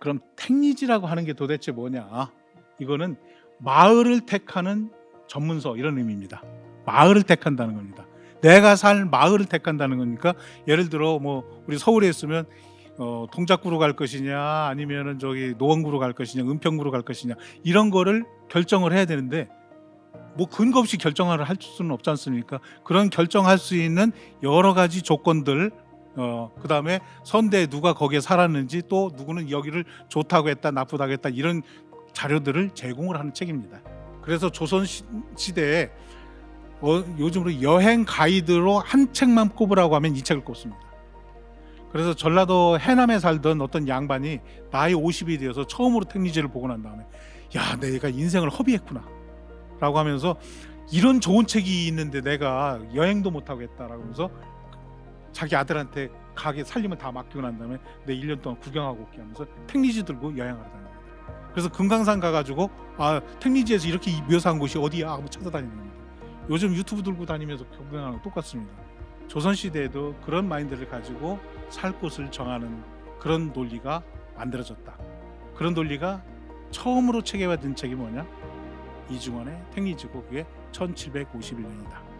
그럼 택리지라고 하는 게 도대체 뭐냐? 이거는 마을을 택하는 전문서 이런 의미입니다. 마을을 택한다는 겁니다. 내가 살 마을을 택한다는 거니까 예를 들어 뭐 우리 서울에 있으면 어, 동작구로 갈 것이냐 아니면은 저기 노원구로 갈 것이냐 은평구로 갈 것이냐 이런 거를 결정을 해야 되는데 뭐 근거 없이 결정을 할 수는 없지 않습니까? 그런 결정할 수 있는 여러 가지 조건들 어 그 다음에 선대 누가 거기에 살았는지 또 누구는 여기를 좋다고 했다 나쁘다고 했다 이런 자료들을 제공을 하는 책입니다. 그래서 조선 시, 시대에 어, 요즘으로 여행 가이드로 한 책만 꼽으라고 하면 이 책을 꼽습니다. 그래서 전라도 해남에 살던 어떤 양반이 나이 50이 되어서 처음으로 택리지를 보고 난 다음에 야 내가 인생을 허비했구나 라고 하면서 이런 좋은 책이 있는데 내가 여행도 못하고 했다라고 하면서 자기 아들한테 가게 살림을 다 맡기고 난 다음에 내 1년 동안 구경하고 올게 하면서 택리지 들고 여행하러 다닙니다. 그래서 금강산 가가지고 아 택리지에서 이렇게 묘사한 곳이 어디야 하고 찾아다니는 겁니다. 요즘 유튜브 들고 다니면서 구경하는 거 똑같습니다. 조선 시대에도 그런 마인드를 가지고 살 곳을 정하는 그런 논리가 만들어졌다. 그런 논리가 처음으로 체계화된 책이 뭐냐? 이중원의 택리지고 그게 1751년이다.